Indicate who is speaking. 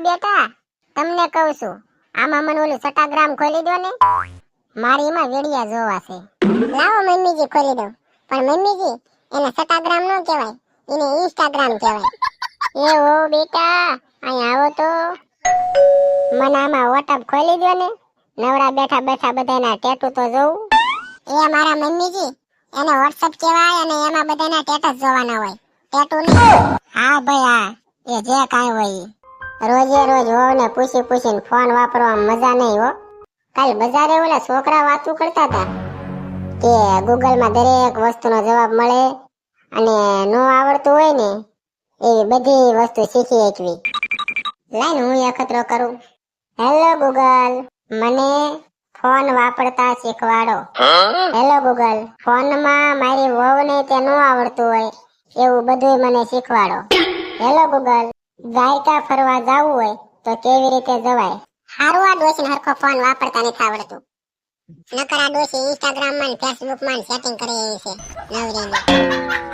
Speaker 1: બેટા, તમને કહું છું. આમાં મને ઓલું સટાગ્રામ ખોલી દો ને. મારી એમાં વેડિયા જોવા છે. લાવો મમ્મીજી ખોલી દો પણ મમ્મીજી, એને સટાગ્રામ ન કહેવાય. એને ઇન્સ્ટાગ્રામ કહેવાય. એ ઓ બેટા અહીં આવો તો. મને આમાં વોટ્સઅપ ખોલી દો ને. નવરા બેઠા બેઠા બધાના ટેટુ તો જોઉં. એ મારા મમ્મીજી, એને વોટ્સઅપ કહેવાય અને એમાં બધાના ટેટસ જોવાના હોય. ટેટુ હા ભાઈ, હા. એ જે કાંઈ હોય. રોજે રોજ વહુને પૂછી પૂછીને ફોન વાપરવામાં મજા નહીં હો. કાલ બજારે ઓલા છોકરા વાતું કરતા હતા કે ગૂગલમાં દરેક વસ્તુનો જવાબ મળે અને નો આવડતું હોય ને એવી બધી વસ્તુ શીખી એકવી. લાઈન હું અખતરો કરું. હેલો ગૂગલ મને ફોન વાપરતા શીખવાડો. હેલો ગૂગલ ફોનમાં મારી વહુને તે ન આવડતું હોય એવું બધું મને શીખવાડો. હેલો ગૂગલ ગાયકા ફરવા જવું હોય તો કેવી રીતે જવાય? હારું આ ડોશીને હરખો ફોન વાપરતા નથી આવડતું. નકર આ ડોશી ઇન્સ્ટાગ્રામમાં ફેસબુકમાં સેટિંગ કરી છે નવરીની.